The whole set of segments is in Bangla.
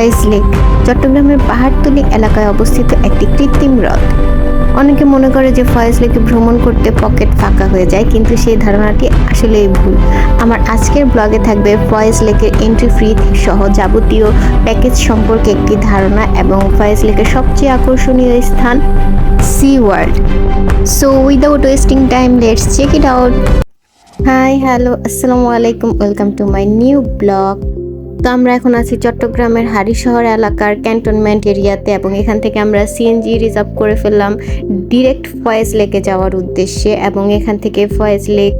ফয়েজ লেক, চট্টগ্রামের পাহাড়তলি এলাকায় অবস্থিত একটি কৃত্রিম হ্রদ। অনেকে মনে করে যে ফয়েজ লেকে ভ্রমণ করতে পকেট ফাঁকা হয়ে যায়, কিন্তু সেই ধারণাটি আসলেই ভুল। আমার আজকের ব্লগে থাকবে ফয়েজ লেকের এন্ট্রি ফ্রি সহ যাবতীয় প্যাকেজ সম্পর্কে একটি ধারণা এবং ফয়েজ লেকের সবচেয়ে আকর্ষণীয় স্থান Sea World so without wasting time let's check it out hi hello আসসালামু আলাইকুম welcome to my new blog তো আমরা এখন আছি চট্টগ্রামের হারিশহর এলাকার ক্যান্টনমেন্ট এরিয়াতে এবং এখান থেকে আমরা সিএনজি রিজার্ভ করে ফেললাম ডিরেক্ট ফয়েজ লেকে যাওয়ার উদ্দেশ্যে এবং এখান থেকে ফয়েজ লেক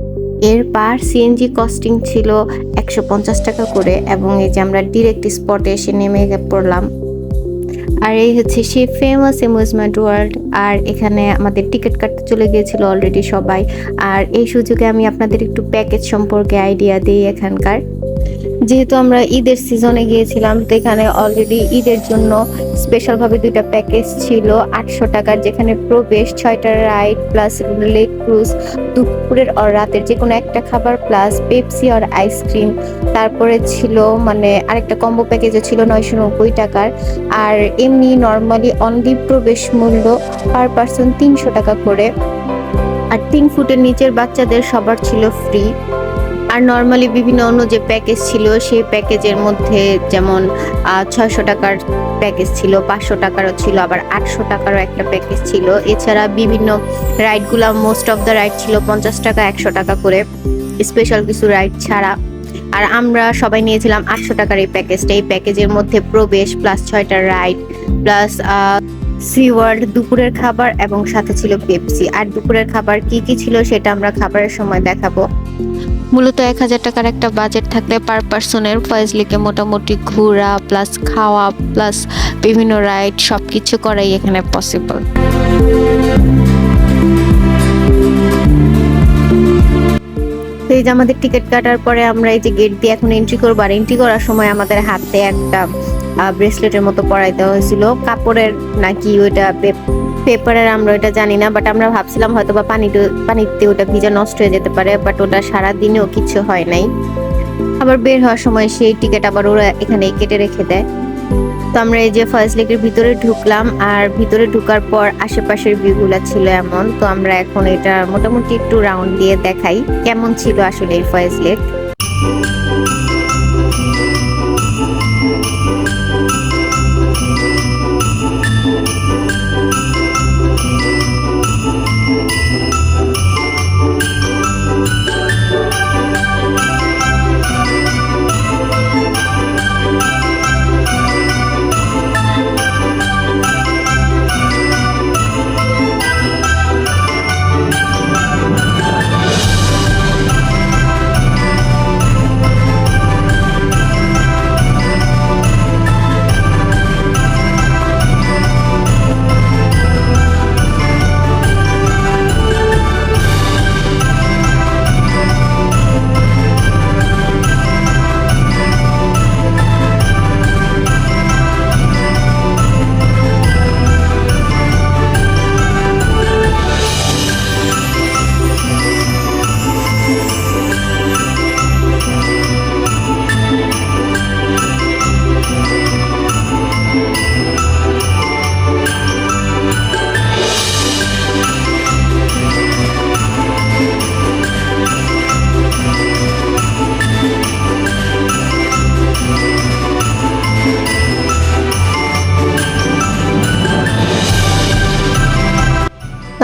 এর পার সিএনজি কস্টিং ছিল একশো পঞ্চাশ টাকা করে এবং এই যে আমরা ডিরেক্ট স্পটে এসে নেমে পড়লাম। আর এই হচ্ছে সেই ফেমাস অ্যামিউজমেন্ট ওয়ার্ল্ড আর এখানে আমাদের টিকিট কাটতে চলে গিয়েছিল অলরেডি সবাই। আর এই সুযোগে আমি আপনাদের একটু প্যাকেজ সম্পর্কে আইডিয়া দিই এখানকার। যেহেতু আমরা ঈদের সিজনে গিয়েছিলাম, তো এখানে অলরেডি ঈদের জন্য স্পেশালভাবে দুইটা প্যাকেজ ছিল, আটশো টাকার, যেখানে প্রবেশ ছয়টা রাইড প্লাস লেক ক্রুজ দুপুরের আর রাতের যে কোনো একটা খাবার প্লাস পেপসি আর আইসক্রিম তারপরে ছিল মানে আরেকটা কম্বো প্যাকেজও ছিল নয়শো নব্বই টাকার। আর এমনি নর্মালি অনলি প্রবেশ মূল্য পার পার্সন তিনশো টাকা করে। আর তিন ফুটের নিচের বাচ্চাদের সবার ছিল ফ্রি নর্মালি বিভিন্ন অন্য যে প্যাকেজ ছিল, সেই প্যাকেজের মধ্যে যেমন ছয়শো টাকার প্যাকেজ ছিল, পাঁচশো টাকারও ছিল, আবার আটশো টাকারও একটা প্যাকেজ ছিল। এছাড়া বিভিন্ন রাইডগুলো মোস্ট অফ দ্য রাইড ছিল পঞ্চাশ টাকা, একশো টাকা করে। স্পেশাল কিছু রাইড ছাড়া। আর আমরা সবাই নিয়েছিলাম আটশো টাকার এই প্যাকেজটা এই প্যাকেজের মধ্যে প্রবেশ প্লাস ছয়টা রাইড প্লাস সি ওয়ার্ল্ড দুপুরের খাবার এবং সাথে ছিল পেপসি আর দুপুরের খাবার কি কি ছিল সেটা আমরা খাবারের সময় দেখাবো। মূলত এক হাজার টাকার একটা বাজেট থাকলে পার পার্সনের ফয়েজলিকে মোটামুটি ঘোরা প্লাস খাওয়া প্লাস বিভিন্ন রাইড সব কিছু করাই এখানে পসিবল এই যে আমাদের টিকিট কাটার পরে আমরা এই যে গেট দিয়ে এখন এন্ট্রি করব, আর এন্ট্রি করার সময় আমাদের হাতে একটা ব্রেসলেটের মতো পরাই দেওয়া হয়েছিল। কাপড়ের নাকি ওইটা পেপারের আমরা ওটা জানি না বাট আমরা ভাবছিলাম হয়তো বা পানি পানিতে ওটা ভিজা নষ্ট হয়ে যেতে পারে বাট ওটা সারা দিনেও কিছু হয় নাই। আবার বের হওয়ার সময় সেই টিকিট আবার ওরা এখানে কেটে রেখে দেয়। তো আমরা এই যে ফয়েজ লেকের ভিতরে ঢুকলাম, আর ভিতরে ঢুকার পর আশেপাশের ভিউগুলো ছিল এমন, তো আমরা এখন এটা মোটামুটি একটু রাউন্ড দিয়ে দেখাই, কেমন ছিল আসলে এই ফয়েজ লেক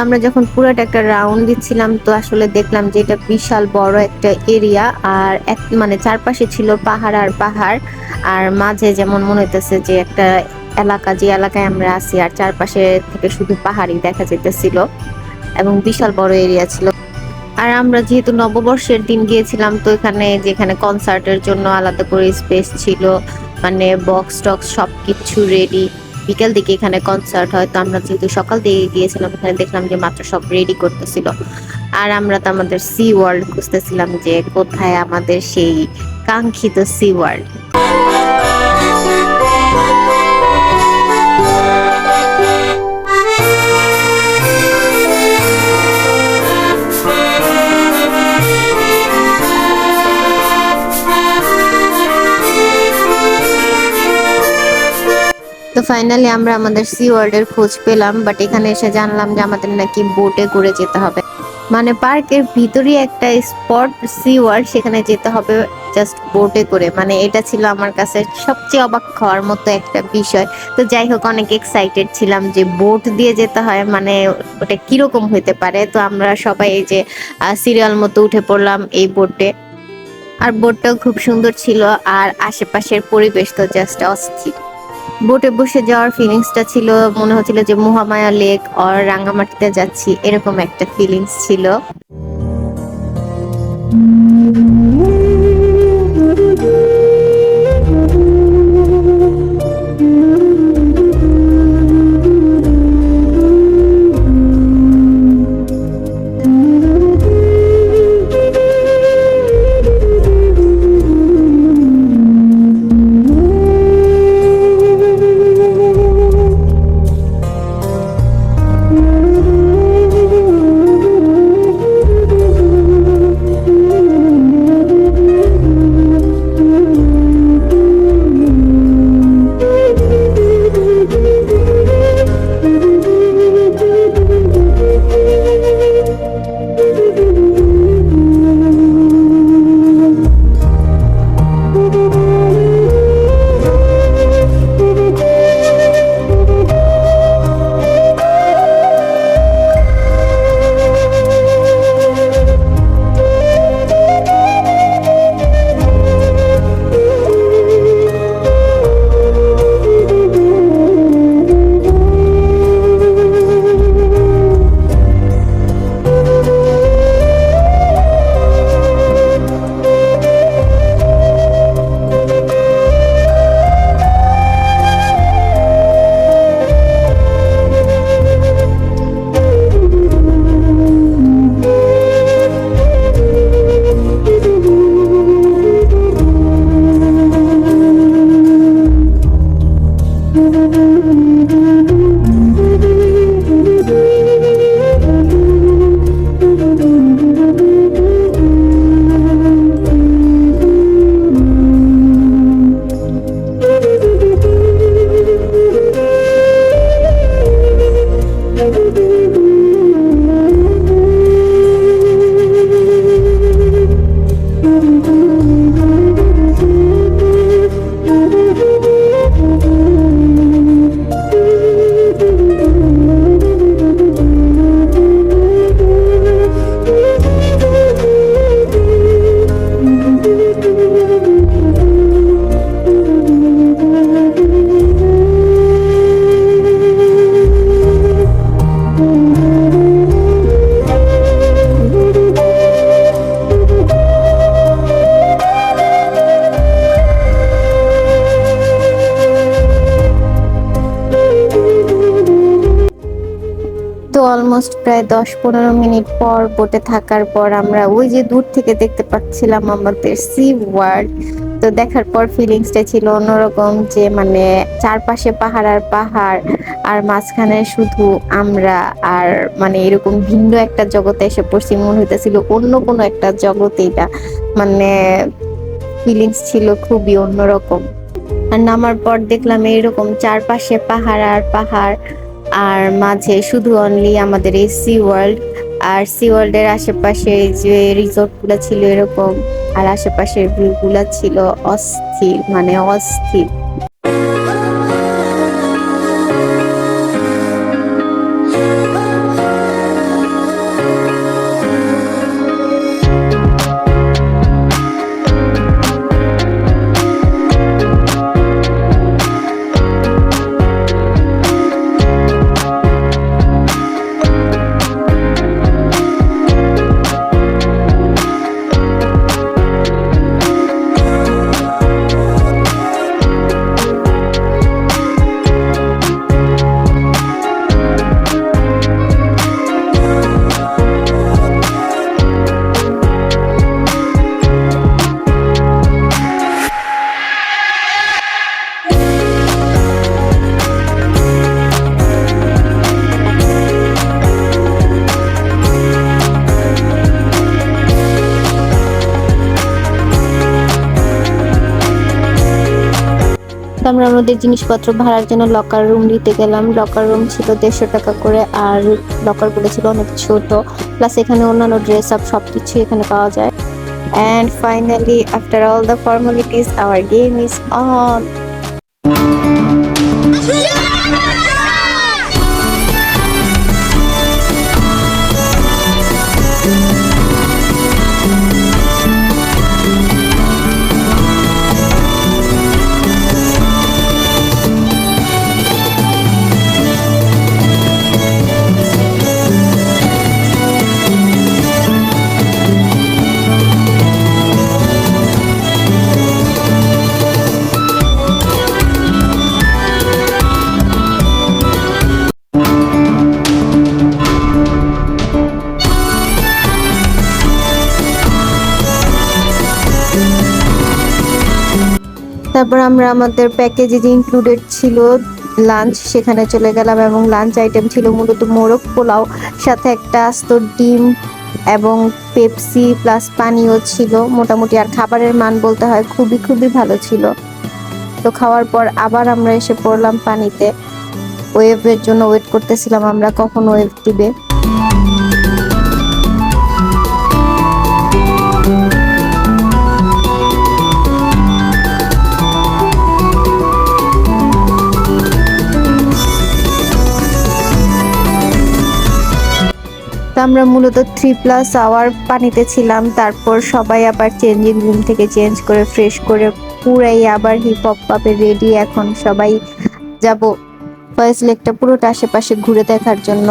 আমরা যখন পুরোটা একটা রাউন্ড দিচ্ছিলাম, তো আসলে দেখলাম যে এটা বিশাল বড় একটা এরিয়া আর এক মানে চারপাশে ছিল পাহাড় আর পাহাড়। আর মাঝে যেমন মনে হইতেছে যে একটা এলাকা, যে এলাকায় আমরা আছি, আর চারপাশে থেকে শুধু পাহাড়ই দেখা যেতেছিল এবং বিশাল বড় এরিয়া ছিল। আর আমরা যেহেতু নববর্ষের দিন গিয়েছিলাম, তো এখানে যেখানে কনসার্টের জন্য আলাদা করে স্পেস ছিল মানে বক্স টক্স সব কিছু রেডি বিকেল দিকে এখানে কনসার্ট হয়, তো আমরা যেহেতু সকাল দিকে গিয়েছিলাম, এখানে দেখলাম যে মাত্র সব রেডি করতেছিল। আর আমরা তো আমাদের সি ওয়ার্ল্ড খুঁজতেছিলাম যে কোথায় আমাদের সেই কাঙ্ক্ষিত সি ওয়ার্ল্ড তো ফাইনালি আমরা আমাদের সি ওয়ার্ল্ডের খোঁজ পেলাম বাট এখানে এসে জানলাম যে আমাদের নাকি বোটে করে যেতে হবে। মানে পার্কের ভিতরে একটা স্পট সি ওয়ার্ল্ড সেখানে যেতে হবে জাস্ট বোটে করে। মানে এটা ছিল আমার কাছে সবচেয়ে অবাক হওয়ার মতো একটা বিষয়। তো যাই হোক, অনেক এক্সাইটেড ছিলাম যে বোট দিয়ে যেতে হয় মানে ওটা কীরকম হইতে পারে। তো আমরা সবাই এই যে সিরিয়াল মতো উঠে পড়লাম এই বোটে আর বোটটাও খুব সুন্দর ছিল, আর আশেপাশের পরিবেশ তো জাস্ট অস্থির। বোটে বসে যাওয়ার ফিলিংসটা ছিল, মনে হচ্ছিল যে মহামায়া লেক আর রাঙ্গামাটিতে যাচ্ছি, এরকম একটা ফিলিংস ছিল। তো প্রায় দশ পনেরো মিনিট পর বোটে থাকার পর আমরা ওই যে দূর থেকে দেখতে পাচ্ছিলাম আমাদের সি ওয়ার্ল্ড। তো দেখার পর ফিলিংসটা ছিল অন্যরকম যে মানে চারপাশে পাহাড় আর পাহাড়, আর মাঝখানে শুধু আমরা আর মানে এরকম ভিন্ন একটা জগতে এসে পড়ছি। মনে হইতেছিল অন্য কোনো একটা জগতে এটা মানে ফিলিংস ছিল খুবই অন্যরকম। আর নামার পর দেখলাম এরকম চারপাশে পাহাড় আর পাহাড় আর মাঝে শুধু অনলি আমাদের এই সি ওয়ার্ল্ড আর সি ওয়ার্ল্ডের আশেপাশে যে রিসোর্টগুলা ছিল এরকম, আর আশেপাশের ভিউ গুলা ছিল অস্থির মানে অস্থির। আমরা আমাদের জিনিসপত্র ভাড়ার জন্য লকার রুম নিতে গেলাম। লকার রুম ছিল দেড়শো টাকা করে আর লকারগুলো ছিল অনেক ছোট। প্লাস এখানে অন্যান্য ড্রেস আপ সব কিছু এখানে পাওয়া যায়। And finally after all the formalities our game is on তারপর আমরা আমাদের প্যাকেজে যে ইনক্লুডেড ছিল লাঞ্চ সেখানে চলে গেলাম এবং লাঞ্চ আইটেম ছিল মূলত মোরগ পোলাও, সাথে একটা আস্ত ডিম এবং পেপসি প্লাস পানিও ছিল। মোটামুটি আর খাবারের মান বলতে হয় খুবই খুবই ভালো ছিল। তো খাওয়ার পর আবার আমরা এসে পড়লাম পানিতে। ওয়েভের জন্য ওয়েট করতেছিলাম আমরা কখন ওয়েভ দিবে আমরা মূলত থ্রি প্লাস আওয়ার পানিতে ছিলাম, তারপর সবাই আবার চেঞ্জিং রুম থেকে চেঞ্জ করে ফ্রেশ করে পুরাই আবার হিপ হপ পাবে রেডি এখন সবাই যাব। ফয়েস লেকটা পুরোটা আশেপাশে ঘুরে দেখার জন্য।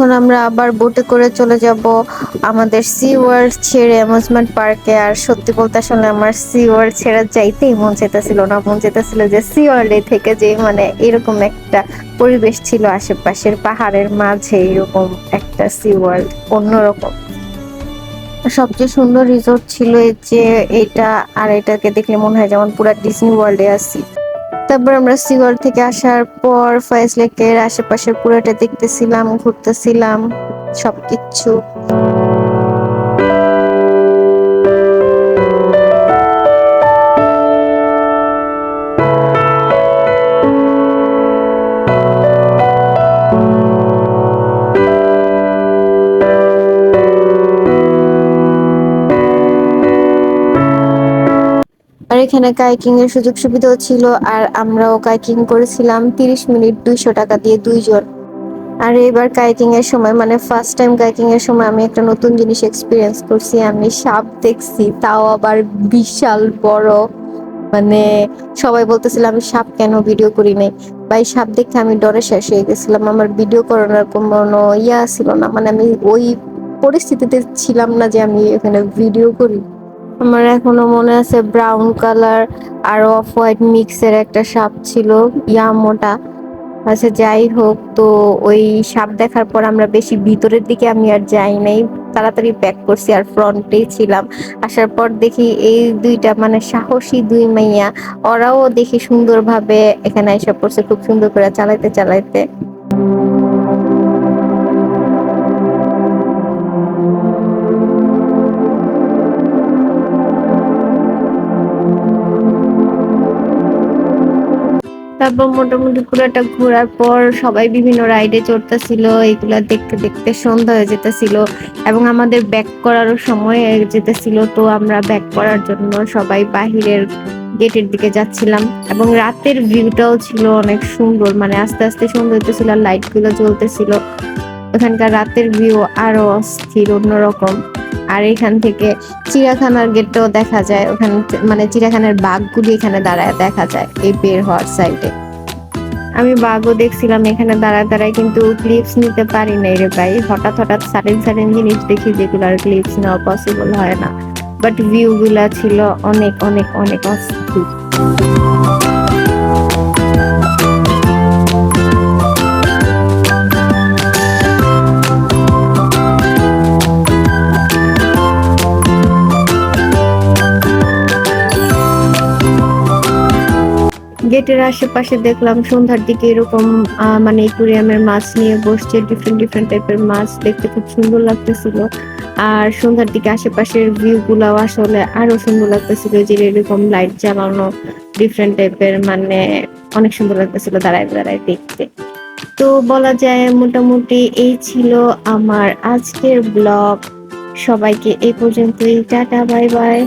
এখন আমরা আবার বোটে করে চলে যাব আমাদের সি ওয়ার্ল্ড ছেড়ে অ্যামিউজমেন্ট পার্কে আর সত্যি বলতে আসলে আমার সি ওয়ার্ল্ড ছেড়ে যাইতেই মন চেতেছিল না। মন চেতেছিল যে সি ওয়ার্ল্ডে থেকে যে মানে এরকম একটা পরিবেশ ছিল আশেপাশের পাহাড়ের মাঝে এরকম একটা সি ওয়ার্ল্ড অন্যরকম। সবচেয়ে সুন্দর রিসোর্ট ছিল যে এটা, আর এটাকে দেখলে মনে হয় যেমন পুরো ডিজনি ওয়ার্ল্ডে আছি। তারপর আমরা সিওয়াল থেকে আসার পর ফয়েজ লেকের আশেপাশের পুরোটা দেখতেছিলাম ঘুরতেছিলাম সবকিছু। এখানে কাইকিং এর সুযোগ সুবিধাও ছিল আর আমরাও কাইকিং করেছিলাম তিরিশ মিনিট দুইশো টাকা দিয়ে দুইজন। আর এবার কাইকিং এর সময় মানে ফার্স্ট টাইম কাইকিং এর সময় আমি একটা নতুন জিনিস এক্সপিরিয়েন্স করছি, আমি সাপ দেখছি, তাও আবার বিশাল বড়। মানে সবাই বলতেছিল, আমি সাপ কেন ভিডিও করি নাই? ভাই, সাপ দেখে আমি ডরে শেষ হয়ে গেছিলাম, আমার ভিডিও করানোর কোনো ইয়া ছিল না। মানে আমি ওই পরিস্থিতিতে ছিলাম না যে আমি এখানে ভিডিও করি। আমার এখনও মনে আছে ব্রাউন কালার আর অফ হোয়াইট মিক্সের একটা সাপ ছিল ইয়া মোটা আচ্ছা যাই হোক, তো ওই সাপ দেখার পর আমরা বেশি ভিতরের দিকে আমি আর যাই নাই। তাড়াতাড়ি ব্যাক করছি আর ফ্রন্টেই ছিলাম। আসার পর দেখি এই দুইটা মানে সাহসী দুই মাইয়া, ওরাও দেখি সুন্দরভাবে এখানে এসে পড়ছে, খুব সুন্দর করে চালাইতে চালাইতে। তারপর মোটামুটি পুরোটা ঘোরার পর সবাই বিভিন্ন রাইডে চড়তেছিল, এগুলা দেখতে দেখতে সন্ধ্যা হয়ে যেতেছিল এবং আমাদের ব্যাক করারও সময় হয়ে যেতেছিল। তো আমরা ব্যাক করার জন্য সবাই বাহিরের গেটের দিকে যাচ্ছিলাম এবং রাতের ভিউটাও ছিল অনেক সুন্দর। মানে আস্তে আস্তে সুন্দর হতেছিল আর লাইটগুলো জ্বলতেছিল। ওখানকার রাতের ভিউ আরও অস্থির, অন্যরকম। আর এখান থেকে চিড়িয়াখানার গেটটাও দেখা যায়। ওখানে মানে চিড়িয়াখানার বাঘগুলি এখানে দাঁড়ায়, দেখা যায় এই বের হওয়ার সাইডে আমি বাঘও দেখছিলাম এখানে দাঁড়ায় দাঁড়ায়, কিন্তু ক্লিপস নিতে পারি নাই রে ভাই। হঠাৎ হঠাৎ সারেন সারেন জিনিস দেখি যেগুলো আর ক্লিপস নেওয়া পসিবল হয় না। বাট ভিউ গুলা ছিল অনেক অনেক অনেক অস্থির। গেটের আশেপাশে দেখলাম সন্ধ্যার দিকে এরকম মানে একুরিয়ামের মাছ নিয়ে বসছে ডিফারেন্ট ডিফারেন্ট টাইপের মাছ দেখতে খুব সুন্দর লাগতেছিল। আর সন্ধ্যার দিকে আশেপাশের ভিউ গুলাও আসলে আরও সুন্দর লাগতেছিল, যে এরকম লাইট জ্বালানো ডিফারেন্ট টাইপের মানে অনেক সুন্দর লাগতেছিল দাঁড়ায় দাঁড়ায় দেখতে। তো বলা যায় মোটামুটি এই ছিল আমার আজকের ব্লগ সবাইকে এই পর্যন্তই, টাটা বাই বাই